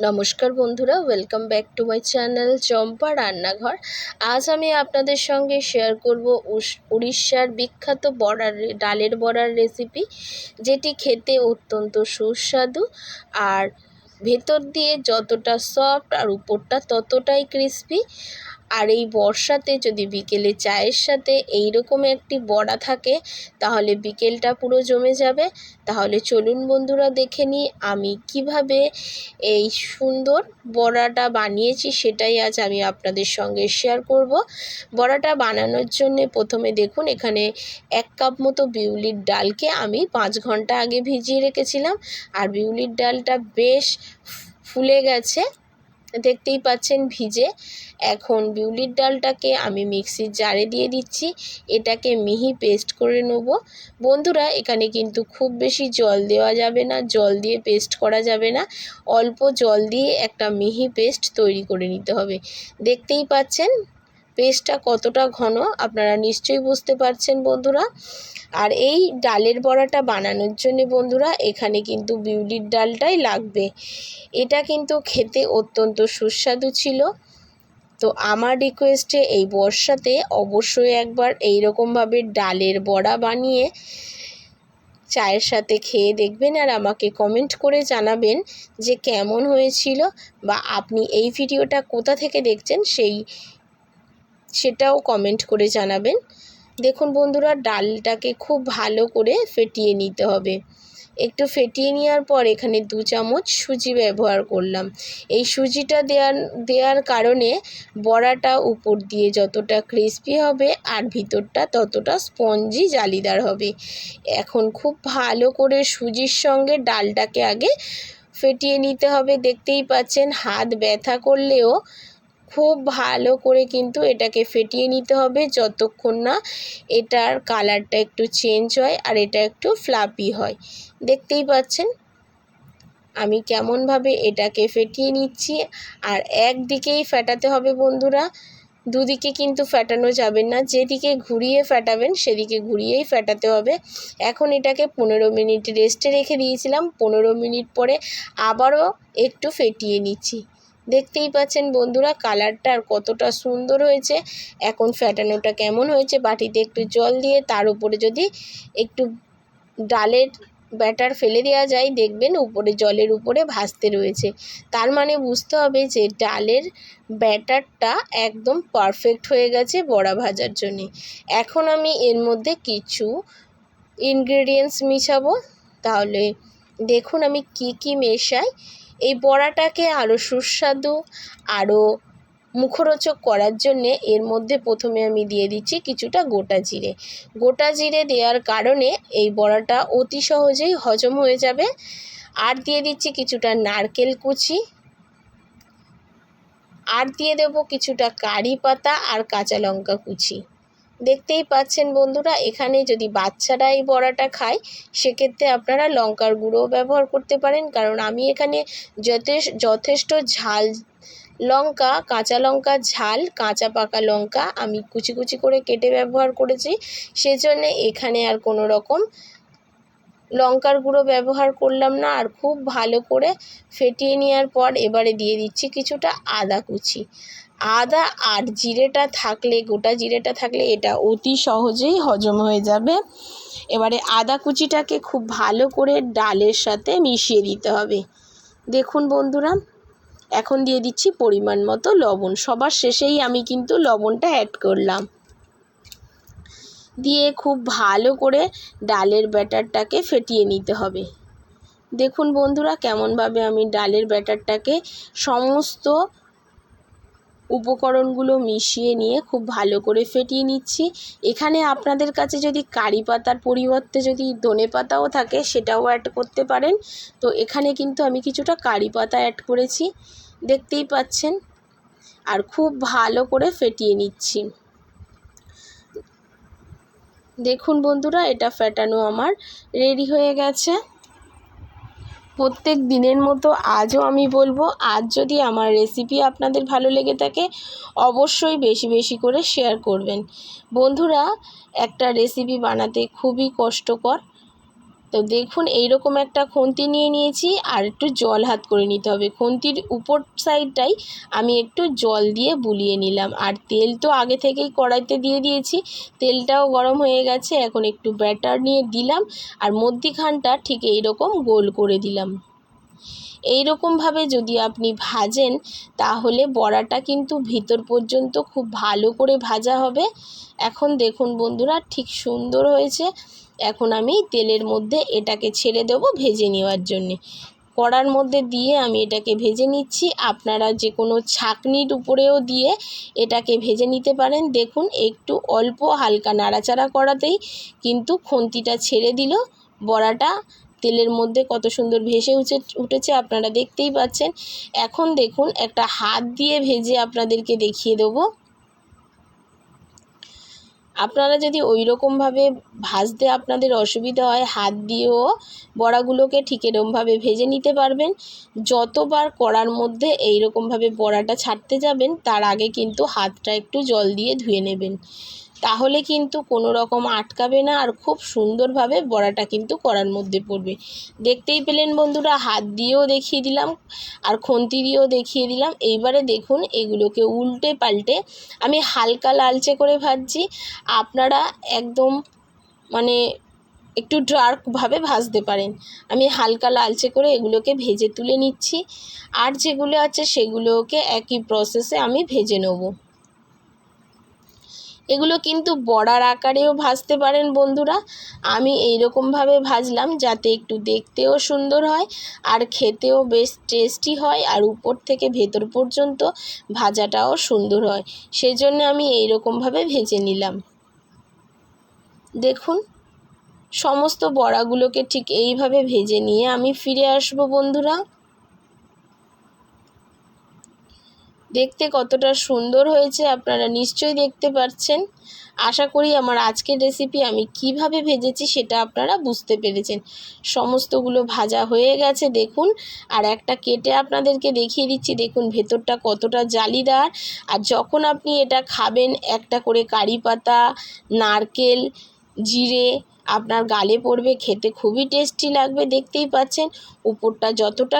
নমস্কার বন্ধুরা welcome back to my channel Champa রান্নাঘর। আজ আমি আপনাদের সঙ্গে শেয়ার করব উড়িষ্যার বিখ্যাত বড়ার ডালের বড়ার রেসিপি যেটি খেতে অত্যন্ত সুস্বাদু আর ভেতর দিয়ে যতটা সফট আর উপরটা ততটাই ক্রিস্পি আর এই বর্ষাতে যদি বিকেলে চায়ের সাথে এই রকম একটি বড়া থাকে, তাহলে বিকেলটা পুরো জমে যাবে। তাহলে চলুন বন্ধুরা দেখে নিই আমি কীভাবে এই সুন্দর বড়াটা বানিয়েছি, সেটাই আজ আমি আপনাদের সঙ্গে শেয়ার করব। বড়াটা বানানোর জন্যে প্রথমে দেখুন, এখানে এক কাপ মতো বিউলির ডালকে আমি পাঁচ ঘণ্টা আগে ভিজিয়ে রেখেছিলাম। আর বিউলির ডালটা বেশ ফুলে গেছে। দেখতেই পাচ্ছেন ভিজে। এখন বিউলির ডালটাকে আমি মিক্সির জারে দিয়ে দিচ্ছি। এটাকে মিহি পেস্ট করে নেব। বন্ধুরা, এখানে কিন্তু খুব বেশি জল দেওয়া যাবে না, জল দিয়ে পেস্ট করা যাবে না। অল্প জল দিয়ে একটা মিহি পেস্ট তৈরি করে নিতে হবে। দেখতেই পাচ্ছেন? পেস্টটা কতটা ঘন আপনারা নিশ্চয়ই বুঝতে পারছেন বন্ধুরা। আর এই ডালের বড়াটা বানানোর জন্য বন্ধুরা, এখানে কিন্তু বিউলির ডালটাই লাগবে। এটা কিন্তু খেতে অত্যন্ত সুস্বাদু ছিল। তো আমার রিকোয়েস্টে এই বর্ষাতে অবশ্যই একবার এই রকমভাবে ডালের বড়া বানিয়ে চায়ের সাথে খেয়ে দেখবেন আর আমাকে কমেন্ট করে জানাবেন যে কেমন হয়েছিল বা আপনি এই ভিডিওটা কোথা থেকে দেখছেন, সেই সেটাও কমেন্ট করে জানাবেন। দেখুন বন্ধুরা, ডালটাকে খুব ভালো করে ফেটিয়ে নিতে হবে। একটু ফেটিয়ে নেওয়ার পর এখানে দু চামচ সুজি ব্যবহার করলাম। এই সুজিটা দেওয়ার দেওয়ার কারণে বড়াটা উপর দিয়ে যতটা ক্রিস্পি হবে আর ভিতরটা ততটা স্পঞ্জি জালিদার হবে। এখন খুব ভালো করে সুজির সঙ্গে ডালটাকে আগে ফেটিয়ে নিতে হবে। দেখতেই পাচ্ছেন হাত ব্যথা করলেও খুব ভালো করে কিন্তু এটাকে ফেটিয়ে নিতে হবে যতক্ষণ না এটার কালারটা একটু চেঞ্জ হয় আর এটা একটু ফ্লাপি হয়। দেখতেই পাচ্ছেন? আমি কেমনভাবে এটাকে ফেটিয়ে নিচ্ছি আর একদিকেই ফেটাতে হবে বন্ধুরা। দুদিকে কিন্তু ফেটানো যাবে না, যেদিকে ঘুরিয়ে ফেটাবেন সেদিকে ঘুরিয়েই ফেটাতে হবে। এখন এটাকে পনেরো মিনিট রেস্টে রেখে দিয়েছিলাম, পনেরো মিনিট পরে আবারও একটু ফেটিয়ে নিচ্ছি। দেখতেই পাচ্ছেন বন্ধুরা, কালারটা আর কতটা সুন্দর হয়েছে। এখন ফ্যাটানোটা কেমন হয়েছে, বাটিতে একটু জল দিয়ে, তার উপরে যদি একটু ডালের ব্যাটার ফেলে দেওয়া যায়, দেখবেন উপরে জলের উপরে ভাসতে রয়েছে। তার মানে বুঝতে হবে যে, ডালের ব্যাটারটা একদম পারফেক্ট হয়ে গেছে বড়া ভাজার জন্যে। এখন আমি এর মধ্যে কিছু ইনগ্রেডিয়েন্টস মিশাবো। তাহলে দেখুন আমি কি কি মেশাই। এই বড়াটাকে আরও সুস্বাদু আরও মুখরোচক করার জন্যে এর মধ্যে প্রথমে আমি দিয়ে দিচ্ছি কিছুটা গোটা জিরে। গোটা জিরে দেওয়ার কারণে এই বড়াটা অতি সহজেই হজম হয়ে যাবে। আর দিয়ে দিচ্ছি কিছুটা নারকেল কুচি। আর দিয়ে দেব কিছুটা কারি পাতা আর কাঁচা লঙ্কা কুচি। দেখতেই পাচ্ছেন বন্ধুরা, এখানে যদি বাচ্চারা এই বড়াটা খায়, সেক্ষেত্রে আপনারা লঙ্কার গুঁড়োও ব্যবহার করতে পারেন। কারণ আমি এখানে যথেষ্ট যথেষ্ট ঝাল, লঙ্কা, কাঁচা লঙ্কা ঝাল, কাঁচা পাকা লঙ্কা আমি কুচি কুচি করে কেটে ব্যবহার করেছি। সেজন্য এখানে আর কোনো রকম লঙ্কার গুঁড়ো ব্যবহার করলাম না আর খুব ভালো করে ফেটিয়ে নেওয়ার পর এবারে দিয়ে দিচ্ছি কিছুটা আদা কুচি। আদা আর জিরেটা থাকলে, গোটা জিরেটা থাকলে এটা অতি সহজেই হজম হয়ে যাবে। এবারে আদা কুচিটাকে খুব ভালো করে ডালের সাথে মিশিয়ে দিতে হবে। দেখুন বন্ধুরা, এখন দিয়ে দিচ্ছি পরিমাণ মতো লবণ। সবার শেষেই আমি কিন্তু লবণটা অ্যাড করলাম। দিয়ে খুব ভালো করে ডালের ব্যাটারটাকে ফেটিয়ে নিতে হবে। দেখুন বন্ধুরা, কেমনভাবে আমি ডালের ব্যাটারটাকে সমস্ত উপকরণগুলো মিশিয়ে নিয়ে খুব ভালো করে ফেটিয়ে নিচ্ছি। এখানে আপনাদের কাছে যদি কারি পাতার পরিবর্তে যদি ধনে পাতাও থাকে, সেটাও অ্যাড করতে পারেন। তো এখানে কিন্তু আমি কিছুটা কারি পাতা অ্যাড করেছি। দেখতেই পাচ্ছেন? আর খুব ভালো করে ফেটিয়ে নিচ্ছি। দেখুন বন্ধুরা, এটা ফেটানো আমার। রেডি হয়ে গেছে। প্রত্যেক দিনের মতো আজও আমি বলব, আজ যদি আমার রেসিপি আপনাদের ভালো লেগে থাকে, অবশ্যই বেশি বেশি করে শেয়ার করবেন। বন্ধুরা, একটা রেসিপি বানাতে খুবই কষ্টকর। তো দেখুন, এইরকম একটা খুন্তি নিয়ে নিয়েছি আর একটু জল হাত করে নিতে হবে। খুন্তির উপর সাইডটাই আমি একটু জল দিয়ে বুলিয়ে নিলাম। আর তেল তো আগে থেকেই কড়াইতে দিয়ে দিয়েছি, তেলটাও গরম হয়ে গেছে। এখন একটু ব্যাটার নিয়ে দিলাম আর মধ্যিখানটা ঠিক এইরকম গোল করে দিলাম। এই রকমভাবে যদি আপনি ভাজেন, তাহলে বড়াটা কিন্তু ভিতর পর্যন্ত খুব ভালো করে ভাজা হবে। এখন দেখুন বন্ধুরা, ঠিক সুন্দর হয়েছে। এখন আমি তেলের মধ্যে এটাকে ছেড়ে দেবো ভেজে নেওয়ার জন্যে। কড়ার মধ্যে দিয়ে আমি এটাকে ভেজে নিচ্ছি। আপনারা যে কোনো ছাকনির উপরেও দিয়ে এটাকে ভেজে নিতে পারেন। দেখুন, একটু অল্প হালকা নাড়াচাড়া করাতেই কিন্তু খুন্তিটা ছেড়ে দিল। বড়াটা তেলের মধ্যে কত সুন্দর ভেসে উঠে, উঠেছে আপনারা দেখতেই পাচ্ছেন। এখন দেখুন, একটা হাত দিয়ে ভেজে আপনাদেরকে দেখিয়ে দেবো। আপনারা যদি ওই রকমভাবে ভাজতে আপনাদের অসুবিধা হয়, হাত দিয়েও বড়াগুলোকে ঠিক এরমভাবে ভেজে নিতে পারবেন। যতবার কড়ার মধ্যে এই রকমভাবে বড়াটা ছাড়তে যাবেন, তার আগে কিন্তু হাতটা একটু জল দিয়ে ধুয়ে নেবেন। তাহলে কিন্তু কোনো রকম আটকাবে না আর খুব সুন্দরভাবে বড়াটা কিন্তু করার মধ্যে পড়বে। দেখতেই পেলেন বন্ধুরা, হাত দিয়েও দেখিয়ে দিলাম আর খন্তি দিয়েও দেখিয়ে দিলাম। এইবারে দেখুন এগুলোকে উল্টে পাল্টে আমি হালকা লালচে করে ভাজছি। আপনারা একদম মানে একটু ডার্কভাবে ভাজতে পারেন। আমি হালকা লালচে করে এগুলোকে ভেজে তুলে নিচ্ছি। আর যেগুলো আছে সেগুলোকে একই প্রসেসে আমি ভেজে নেব। এগুলো কিন্তু বড়ার আকারেও ভাজতে পারেন বন্ধুরা। আমি এই রকমভাবে ভাজলাম যাতে একটু দেখতেও সুন্দর হয় আর খেতেও বেশ টেস্টি হয় আর উপর থেকে ভেতর পর্যন্ত ভাজাটাও সুন্দর হয়। সেই জন্য আমি এই রকমভাবে ভেজে নিলাম। দেখুন, সমস্ত বড়াগুলোকে ঠিক এইভাবে ভেজে নিয়ে আমি ফিরে আসব বন্ধুরা। দেখতে কতটা সুন্দর হয়েছে আপনারা নিশ্চয়ই দেখতে পাচ্ছেন আশা করি আমার আজকের রেসিপি আমি কীভাবে ভেজেছি সেটা আপনারা বুঝতে পেরেছেন। সমস্তগুলো ভাজা হয়ে গেছে, দেখুন। আর একটা কেটে আপনাদেরকে দেখিয়ে দিচ্ছি, দেখুন ভেতরটা কতটা জালিদার। আর যখন আপনি এটা খাবেন, একটা করে কারি পাতা, নারকেল, জিরে, আপনার গালে পড়বে, খেতে খুবই টেস্টি লাগবে, দেখতেই পাচ্ছেন। উপরটা যতটা